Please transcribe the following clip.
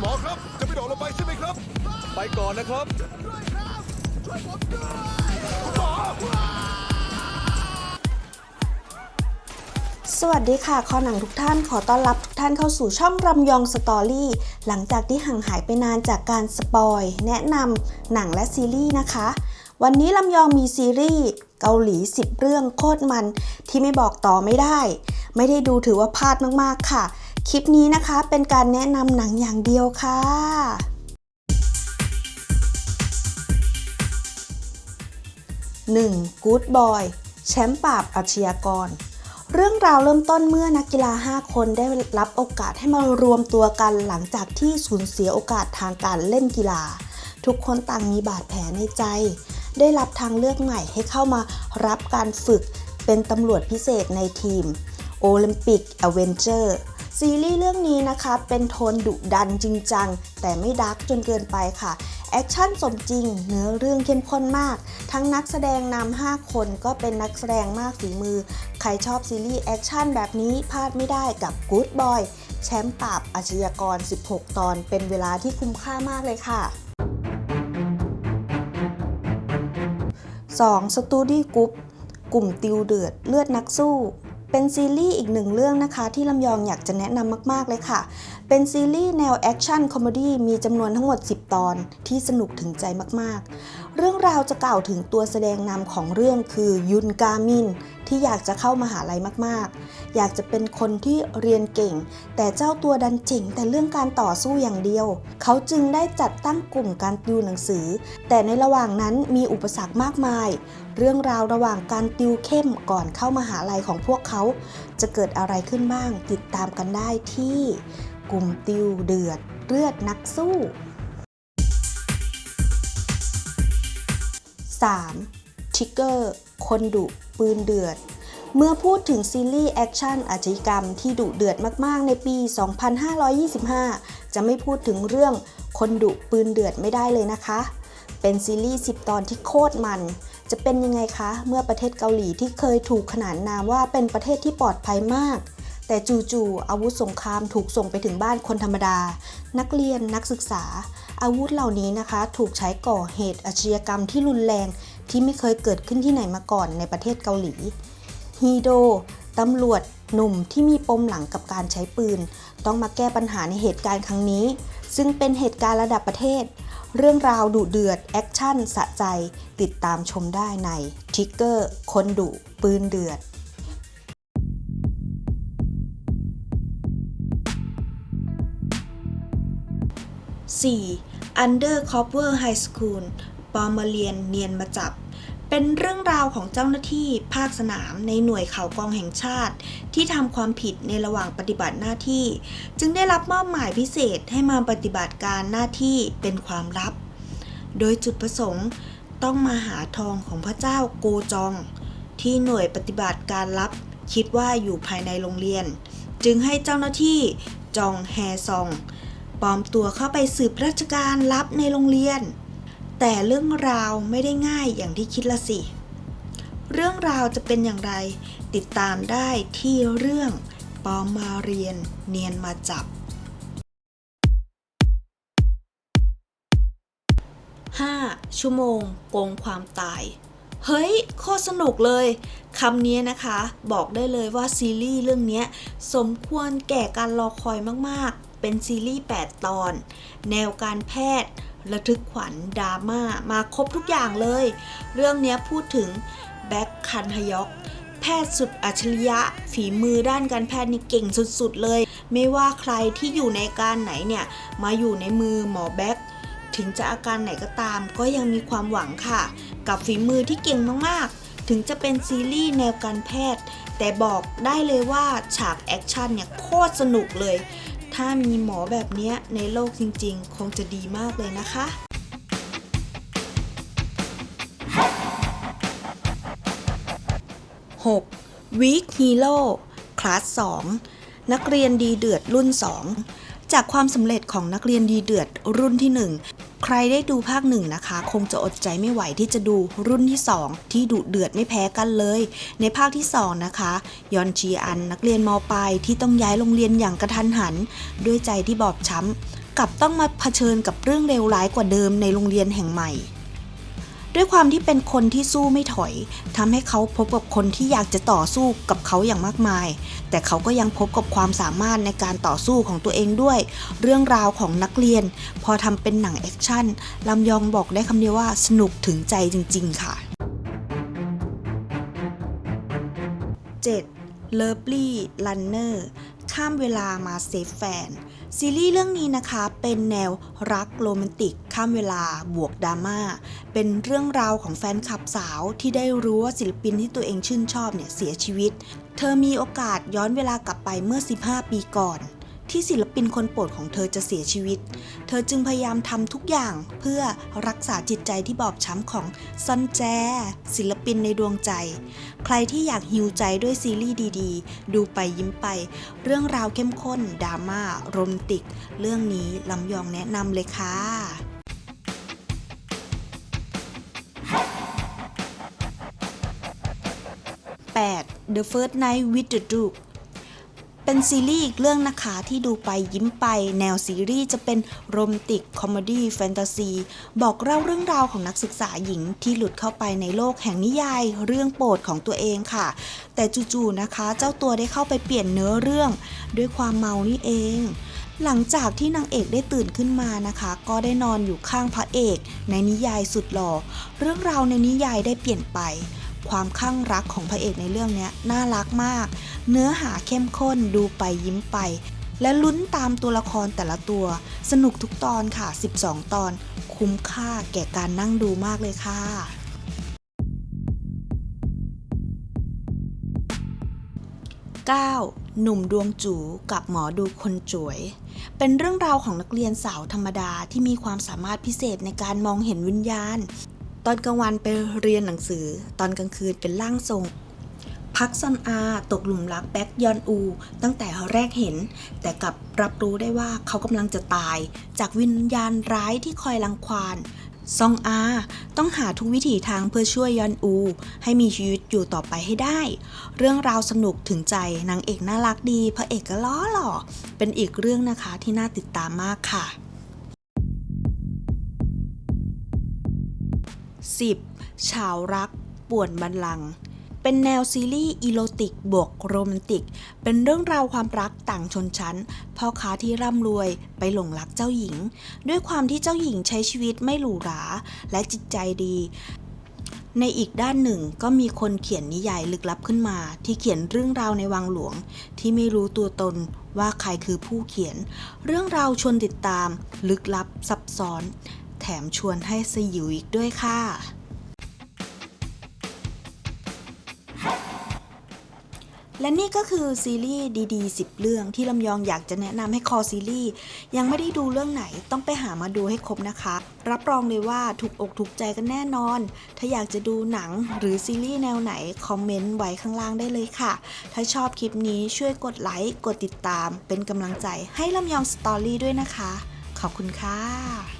หมอครับ จะไปโดดลงไปใช่ไหมครับ ไปก่อนนะครับสวัสดีค่ะ คอหนังทุกท่านขอต้อนรับทุกท่านเข้าสู่ช่องรำยองสตอรี่หลังจากที่ห่างหายไปนานจากการสปอย แนะนำหนังและซีรีส์นะคะ วันนี้ลำยองมีซีรีส์เกาหลี 10 เรื่องโคตรมันที่ไม่บอกต่อไม่ได้ ไม่ได้ดูถือว่าพลาดมากๆค่ะ คลิปนี้นะคะเป็นการแนะนำหนังอย่างเดียวค่ะ 1. Good Boy แชมป์ปราบอาชญากร เรื่องราวเริ่มต้นเมื่อนักกีฬา 5 คนได้รับโอกาสให้มารวมตัวกันหลังจากที่สูญเสียโอกาสทางการเล่นกีฬา ทุกคนต่างมีบาดแผลในใจ ได้รับทางเลือกใหม่ให้เข้ามารับการฝึกเป็นตำรวจพิเศษในทีมโอลิมปิกอเวนเจอร์ ซีรีส์เรื่องนี้นะคะเป็นโทนดุดันจริงจัง แต่ไม่ดาร์กจนเกินไปค่ะ แอคชั่นสมจริง เนื้อเรื่องเข้มข้นมาก ทั้งนักแสดงนำ5คนก็เป็นนักแสดงมากฝีมือ ใครชอบซีรีส์แอคชั่นแบบนี้พลาดไม่ได้กับ Good Boy แชมป์ปราบอาชญากร 16 ตอน เป็นเวลาที่คุ้มค่ามากเลยค่ะ 2. สตูดี้กรุ๊ปกลุ่มติวเดือดเลือดนักสู้ เป็นซีรีส์อีกหนึ่งเรื่องนะคะ ที่ลำยองอยากจะแนะนำมาก ๆ เลยค่ะ เป็นซีรีส์แนวแอคชั่นคอมเมดี้มีจำนวนทั้งหมด 10 ตอนที่สนุกถึงใจมาก ๆ เรื่องราวจะกล่าวถึงตัวแสดงนำของเรื่องคือยุนกามิน ที่อยากจะเข้ามาหาลัยมากๆ อยากจะเป็นคนที่เรียนเก่ง แต่เจ้าตัวดันเจ๋งแต่เรื่องการต่อสู้อย่างเดียว เขาจึงได้จัดตั้งกลุ่มการติวหนังสือ แต่ในระหว่างนั้นมีอุปสรรคมากมาย เรื่องราวระหว่างการติวเข้มก่อนเข้ามาหาลัยของพวกเขา จะเกิดอะไรขึ้นบ้างติดตามกันได้ที่ กลุ่มติวเดือดเลือดนักสู้ 3. ทิกเกอร์ คนดุ ปืนเดือด เมื่อพูดถึงซีรีส์แอคชั่นอาชญากรรมที่ดุเดือดมากๆ ในปี 2525 จะไม่พูดถึงเรื่องคนดุปืนเดือดไม่ได้เลยนะคะ เป็นซีรีส์ 10 ตอนที่โคตรมัน จะเป็นยังไงคะ เมื่อประเทศเกาหลีที่เคยถูกขนานนามว่าเป็นประเทศที่ปลอดภัยมาก แต่จู่ๆอาวุธสงครามถูกส่งไปถึงบ้านคนธรรมดา นักเรียนนักศึกษา อาวุธเหล่านี้นะคะ ถูกใช้ก่อเหตุอาชญากรรมที่รุนแรงที่ไม่เคยเกิดขึ้นที่ไหนมาก่อนในประเทศเกาหลีฮีโดตำรวจหนุ่มที่มีปมหลังกับการใช้ปืน ต้องมาแก้ปัญหาในเหตุการณ์ครั้งนี้ ซึ่งเป็นเหตุการณ์ระดับประเทศ เรื่องราวดุเดือด แอคชั่น สะใจ ติดตามชมได้ในทิกเกอร์คนดุปืนเดือด 4. Undercover High School ปอมมาเรียนเนียนมาจับ เป็นเรื่องราวของเจ้าหน้าที่ภาคสนามในหน่วยข่าวกองแห่งชาติ ที่ทำความผิดในระหว่างปฏิบัติหน้าที่ จึงได้รับมอบหมายพิเศษให้มาปฏิบัติการหน้าที่เป็นความลับ โดยจุดประสงค์ต้องมาหาทองของพระเจ้าโกจอง ที่หน่วยปฏิบัติการลับ คิดว่าอยู่ภายในโรงเรียน จึงให้เจ้าหน้าที่จองแฮซอง ปลอมตัวเข้าไปสืบราชการลับในโรงเรียน แต่เรื่องราวไม่ได้ง่ายอย่างที่คิดละสิ เรื่องราวจะเป็นอย่างไร ติดตามได้ที่เรื่องปลอมมาเรียนเนียนมาจับ 5. ชั่วโมงโกงความตาย เฮ้ย โคตรสนุกเลยคำนี้นะคะ บอกได้เลยว่าซีรีส์เรื่องนี้สมควรแก่การรอคอยมากๆ เป็นซีรีส์ 8 ตอน แนวการแพทย์ระทึกขวัญดราม่า มาครบทุกอย่างเลย เรื่องนี้พูดถึงแบ็คคันฮยอกแพทย์สุดอัจฉริยะ ฝีมือด้านการแพทย์นี่เก่งสุดๆเลย ไม่ว่าใครที่อยู่ในการไหนเนี่ย มาอยู่ในมือหมอแบ็คถึงจะอาการไหนก็ตาม ก็ยังมีความหวังค่ะ กับฝีมือที่เก่งมากๆ ถึงจะเป็นซีรีส์แนวการแพทย์ แต่บอกได้เลยว่าฉากแอคชั่นเนี่ยโคตรสนุกเลย ถ้ามีหมอแบบเนี้ยในโลกจริงๆ คงจะดีมากเลยนะคะหก Week Hero คลาส2นักเรียนดีเดือดรุ่น 2 จากความสำเร็จของนักเรียนดีเดือดรุ่นที่ 1 ใครได้ดูภาคหนึ่งนะคะ คงจะอดใจไม่ไหวที่จะดูรุ่นที่ 2 ที่ดุเดือดไม่แพ้กันเลย ในภาคที่ 2 นะคะ ยอนชีอันนักเรียนมปลายที่ต้องย้ายโรงเรียนอย่างกระทันหัน ด้วยใจที่บอบช้ำกลับต้องมาเผชิญกับเรื่องเลวร้ายกว่าเดิมในโรงเรียนแห่งใหม่ ด้วยความที่เป็นคนที่สู้ไม่ถอยทำให้เขาพบกับคนที่อยากจะต่อสู้กับเขาอย่างมากมาย แต่เขาก็ยังพบกับความสามารถในการต่อสู้ของตัวเองด้วย เรื่องราวของนักเรียน พอทำเป็นหนังแอคชั่นลำยองบอกได้คำเดียวว่าสนุกถึงใจจริง ๆ ค่ะ 7. Lovely Runner ข้ามเวลามาเซฟแฟน ซีรีส์เรื่องนี้นะคะเป็นแนวรักโรแมนติก ข้ามเวลาบวกดราม่าเป็นเรื่องราวของแฟนคลับสาวที่ได้รู้ว่าศิลปินที่ตัวเองชื่นชอบเนี่ยเสียชีวิต เธอมีโอกาสย้อนเวลากลับไปเมื่อ 15 ปีก่อน ที่ศิลปินคนโปรดของเธอจะเสียชีวิต เธอจึงพยายามทำทุกอย่างเพื่อรักษาจิตใจที่บอบช้ำของซอนแจ ศิลปินในดวงใจ ใครที่อยากฮิวใจด้วยซีรีส์ดีๆ ดูไปยิ้มไป เรื่องราวเข้มข้นดราม่าโรแมนติก เรื่องนี้ลำยองแนะนำเลยค่ะ The First Night with the Duke เป็นซีรีส์อีกเรื่องนะคะที่ดูไปยิ้มไป แนวซีรีส์จะเป็นโรแมนติกคอมเมดี้แฟนตาซีบอกเล่าเรื่องราวของนักศึกษาหญิงที่หลุดเข้าไปในโลกแห่งนิยาย เรื่องโปรดของตัวเองค่ะ แต่จู่ๆนะคะ เจ้าตัวได้เข้าไปเปลี่ยนเนื้อเรื่อง ด้วยความเมานี่เอง หลังจากที่นางเอกได้ตื่นขึ้นมานะคะ ก็ได้นอนอยู่ข้างพระเอก ในนิยายสุดหล่อเรื่องราวในนิยายได้เปลี่ยนไป ความข้างรักของพระเอกในเรื่องนี้น่ารักมาก เนื้อหาเข้มข้นดูไปยิ้มไป และลุ้นตามตัวละครแต่ละตัว สนุกทุกตอนค่ะ 12 ตอน คุ้มค่าแก่การนั่งดูมากเลยค่ะ 9. หนุ่มดวงจูกับหมอดูคนจวย เป็นเรื่องราวของนักเรียนสาวธรรมดาที่มีความสามารถพิเศษในการมองเห็นวิญญาณ ตอนกลางวันไปเรียนหนังสือ ตอนกลางคืนเป็นร่างทรง พักซอนอาตกหลุมรักแบ็กยอนอู ตั้งแต่แรกเห็น แต่กลับรับรู้ได้ว่าเขากำลังจะตาย จากวิญญาณร้ายที่คอยรังควานซองอาต้องหาทุกวิถีทางเพื่อช่วยยอนอู ให้มีชีวิตอยู่ต่อไปให้ได้ เรื่องราวสนุกถึงใจนางเอกน่ารักดีพระเอกก็ล้อหล่อ เป็นอีกเรื่องนะคะที่น่าติดตามมากค่ะ 10. ชาวรักป่วนบันลัง เป็นแนวซีรีส์อีโรติกบวกโรแมนติก เป็นเรื่องราวความรักต่างชนชั้น พ่อค้าที่ร่ำรวยไปหลงรักเจ้าหญิง ด้วยความที่เจ้าหญิงใช้ชีวิตไม่หรูหราและจิตใจดีในอีกด้านหนึ่งก็มีคนเขียนนิยายลึกลับขึ้นมา ที่เขียนเรื่องราวในวังหลวง ที่ไม่รู้ตัวตนว่าใครคือผู้เขียน เรื่องราวชวนติดตาม ลึกลับซับซ้อน แถมชวนให้สยิวอีกด้วยค่ะ และนี่ก็คือซีรีส์ดีๆ10 เรื่องที่ลำยองอยากจะแนะนำให้คอซีรีส์ยังไม่ได้ดูเรื่องไหนต้องไปหามาดูให้ครบนะคะ รับรองเลยว่าถูกอกถูกใจกันแน่นอน ถ้าอยากจะดูหนังหรือซีรีส์แนวไหน คอมเมนต์ไว้ข้างล่างได้เลยค่ะ ถ้าชอบคลิปนี้ช่วยกดไลค์กดติดตาม เป็นกำลังใจให้ลำยองสตอรี่ด้วยนะคะ ขอบคุณค่ะ